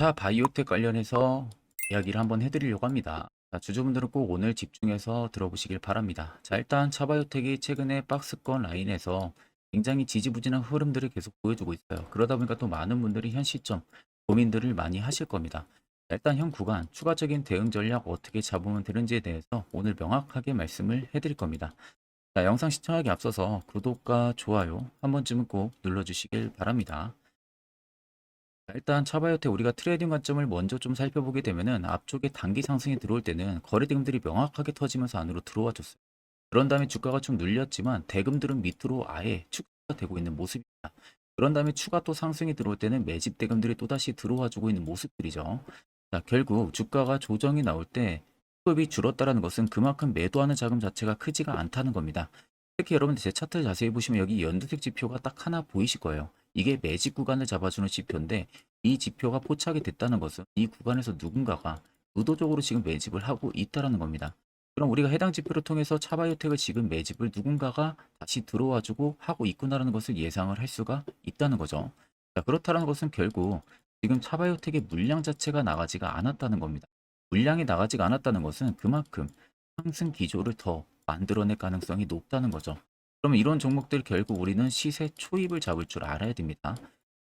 차 바이오텍 관련해서 이야기를 한번 해드리려고 합니다. 자, 주주분들은 꼭 오늘 집중해서 들어보시길 바랍니다. 자, 일단 차바이오텍이 최근에 박스권 라인에서 굉장히 지지부진한 흐름들을 계속 보여주고 있어요. 그러다 보니까 또 많은 분들이 현 시점 고민들을 많이 하실 겁니다. 자, 일단 현 구간 추가적인 대응 전략 어떻게 잡으면 되는지에 대해서 오늘 명확하게 말씀을 해드릴 겁니다. 자, 영상 시청하기 앞서서 구독과 좋아요 한 번쯤은 꼭 눌러주시길 바랍니다. 자, 일단 차바이오텍 우리가 트레이딩 관점을 먼저 좀 살펴보게 되면은 앞쪽에 단기 상승이 들어올 때는 거래 대금들이 명확하게 터지면서 안으로 들어와 줬어요. 그런 다음에 주가가 좀 눌렸지만 대금들은 밑으로 아예 축소가 되고 있는 모습입니다. 그런 다음에 추가 또 상승이 들어올 때는 매집 대금들이 또다시 들어와 주고 있는 모습들이죠. 자, 결국 주가가 조정이 나올 때 수급이 줄었다라는 것은 그만큼 매도하는 자금 자체가 크지가 않다는 겁니다. 특히 여러분들 제 차트를 자세히 보시면 여기 연두색 지표가 딱 하나 보이실 거예요. 이게 매집 구간을 잡아주는 지표인데 이 지표가 포착이 됐다는 것은 이 구간에서 누군가가 의도적으로 지금 매집을 하고 있다는 겁니다. 그럼 우리가 해당 지표를 통해서 차바이오텍을 지금 매집을 누군가가 다시 들어와주고 하고 있구나라는 것을 예상을 할 수가 있다는 거죠. 자, 그렇다는 것은 결국 지금 차바이오텍의 물량 자체가 나가지가 않았다는 겁니다. 물량이 나가지가 않았다는 것은 그만큼 상승 기조를 더 만들어낼 가능성이 높다는 거죠. 그러면 이런 종목들 결국 우리는 시세 초입을 잡을 줄 알아야 됩니다.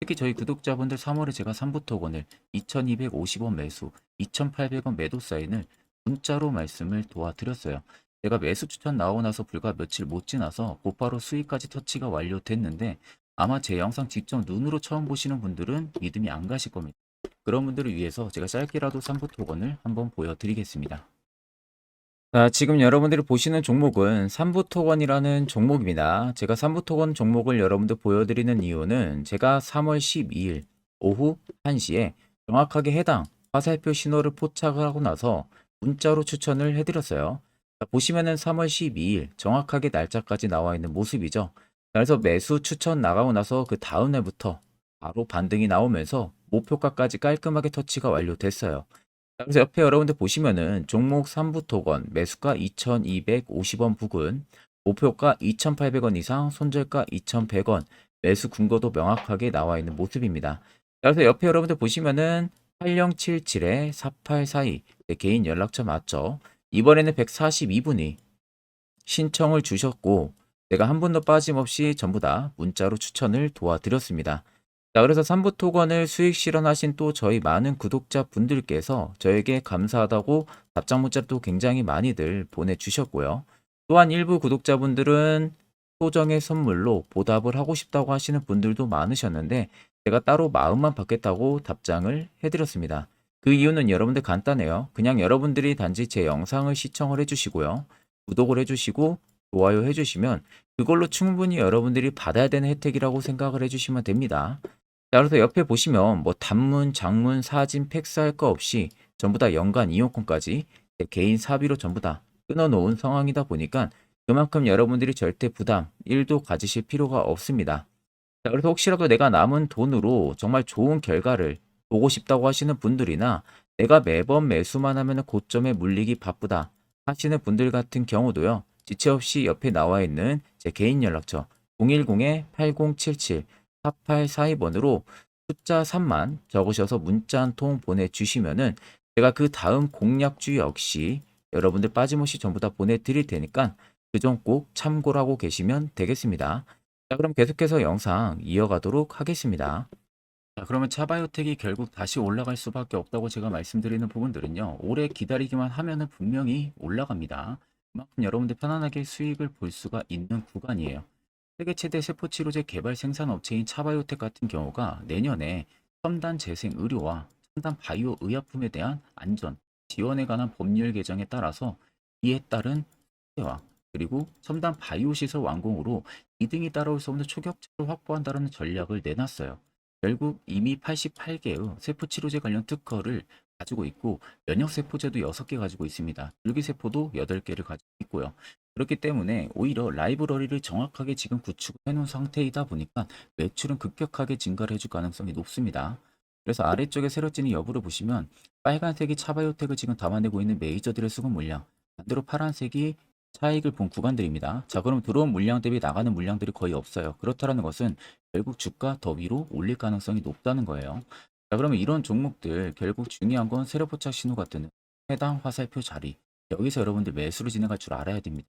특히 저희 구독자분들 3월에 제가 3부토건을 2250원 매수, 2800원 매도 사인을 문자로 말씀을 도와드렸어요. 제가 매수 추천 나오고 나서 불과 며칠 못 지나서 곧바로 수익까지 터치가 완료됐는데 아마 제 영상 직접 눈으로 처음 보시는 분들은 믿음이 안 가실 겁니다. 그런 분들을 위해서 제가 짧게라도 3부토건을 한번 보여드리겠습니다. 자, 지금 여러분들이 보시는 종목은 삼부토건이라는 종목입니다. 제가 삼부토건 종목을 여러분들 보여드리는 이유는 제가 3월 12일 오후 1시에 정확하게 해당 화살표 신호를 포착을 하고 나서 문자로 추천을 해드렸어요. 자, 보시면은 3월 12일 정확하게 날짜까지 나와 있는 모습이죠. 자, 그래서 매수 추천 나가고 나서 그 다음 날부터 바로 반등이 나오면서 목표가까지 깔끔하게 터치가 완료됐어요. 자, 그래서 옆에 여러분들 보시면은 종목 3부 토건 매수가 2250원 부근 목표가 2800원 이상 손절가 2100원 매수 근거도 명확하게 나와 있는 모습입니다. 자, 그래서 옆에 여러분들 보시면은 8077에 4842 개인 연락처 맞죠? 이번에는 142분이 신청을 주셨고 제가 한 분도 빠짐없이 전부 다 문자로 추천을 도와드렸습니다. 자, 그래서 3부 토건을 수익 실현하신 또 저희 많은 구독자 분들께서 저에게 감사하다고 답장 문자도 굉장히 많이들 보내주셨고요. 또한 일부 구독자분들은 소정의 선물로 보답을 하고 싶다고 하시는 분들도 많으셨는데 제가 따로 마음만 받겠다고 답장을 해드렸습니다. 그 이유는 여러분들 간단해요. 그냥 여러분들이 단지 제 영상을 시청을 해주시고요. 구독을 해주시고 좋아요 해주시면 그걸로 충분히 여러분들이 받아야 되는 혜택이라고 생각을 해주시면 됩니다. 자, 그래서 옆에 보시면 뭐 단문, 장문, 사진, 팩스 할 거 없이 전부 다 연간 이용권까지 제 개인 사비로 전부 다 끊어놓은 상황이다 보니까 그만큼 여러분들이 절대 부담 1도 가지실 필요가 없습니다. 자, 그래서 혹시라도 내가 남은 돈으로 정말 좋은 결과를 보고 싶다고 하시는 분들이나 내가 매번 매수만 하면 고점에 물리기 바쁘다 하시는 분들 같은 경우도요. 지체 없이 옆에 나와 있는 제 개인 연락처 010-8077 4842번으로 숫자 3만 적으셔서 문자 한 통 보내주시면은 제가 그 다음 공략주 역시 여러분들 빠짐없이 전부 다 보내드릴 테니까 그 점 꼭 참고를 하고 계시면 되겠습니다. 자, 그럼 계속해서 영상 이어가도록 하겠습니다. 자, 그러면 차바이오텍이 결국 다시 올라갈 수밖에 없다고 제가 말씀드리는 부분들은요. 오래 기다리기만 하면은 분명히 올라갑니다. 그만큼 여러분들 편안하게 수익을 볼 수가 있는 구간이에요. 세계 최대 세포 치료제 개발 생산 업체인 차바이오텍 같은 경우가 내년에 첨단 재생 의료와 첨단 바이오 의약품에 대한 안전 지원에 관한 법률 개정에 따라서 이에 따른 화 그리고 첨단 바이오 시설 완공으로 이등이 따라올 수 없는 초격차를 확보한다는 전략을 내놨어요. 결국 이미 88개의 세포 치료제 관련 특허를 가지고 있고 면역 세포제도 6개 가지고 있습니다. 줄기세포도 8개를 가지고 있고요. 그렇기 때문에 오히려 라이브러리를 정확하게 지금 구축해 놓은 상태이다 보니까 매출은 급격하게 증가를 해줄 가능성이 높습니다. 그래서 아래쪽에 세력진의 여부를 보시면 빨간색이 차바이오텍을 지금 담아내고 있는 메이저들의 수급 물량 반대로 파란색이 차익을 본 구간들입니다. 자 그럼 들어온 물량 대비 나가는 물량들이 거의 없어요. 그렇다는 것은 결국 주가 더 위로 올릴 가능성이 높다는 거예요. 자, 자, 그러면 이런 종목들 결국 중요한 건 세력 포착 신호가 뜨는 해당 화살표 자리. 여기서 여러분들 매수를 진행할 줄 알아야 됩니다.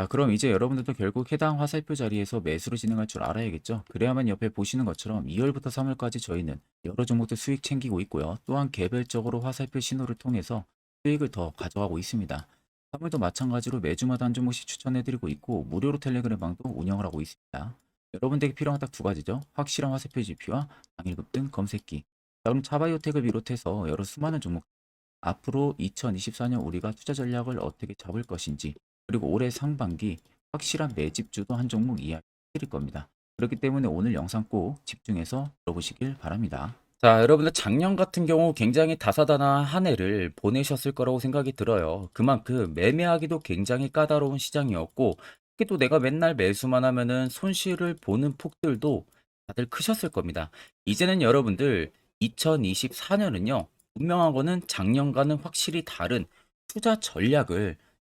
자, 그럼 이제 여러분들도 결국 해당 화살표 자리에서 매수를 진행할 줄 알아야겠죠. 그래야만 옆에 보시는 것처럼 2월부터 3월까지 저희는 여러 종목들 수익 챙기고 있고요. 또한 개별적으로 화살표 신호를 통해서 수익을 더 가져가고 있습니다. 3월도 마찬가지로 매주마다 한 종목씩 추천해드리고 있고 무료로 텔레그램방도 운영을 하고 있습니다. 여러분들에게 필요한 딱 두 가지죠. 확실한 화살표 지표와 당일급 등 검색기. 자, 그럼 차바이오텍을 비롯해서 여러 수많은 종목 앞으로 2024년 우리가 투자 전략을 어떻게 잡을 것인지 그리고 올해 상반기 확실한 매집주도 한 종목 이야기 드릴 겁니다. 그렇기 때문에 오늘 영상 꼭 집중해서 들어보시길 바랍니다. 자, 여러분들 작년 같은 경우 굉장히 다사다난한 한 해를 보내셨을 거라고 생각이 들어요. 그만큼 매매하기도 굉장히 까다로운 시장이었고 특히 또 내가 맨날 매수만 하면은 손실을 보는 폭들도 다들 크셨을 겁니다. 이제는 여러분들 2024년은요. 분명한 거는 작년과는 확실히 다른 투자 전략을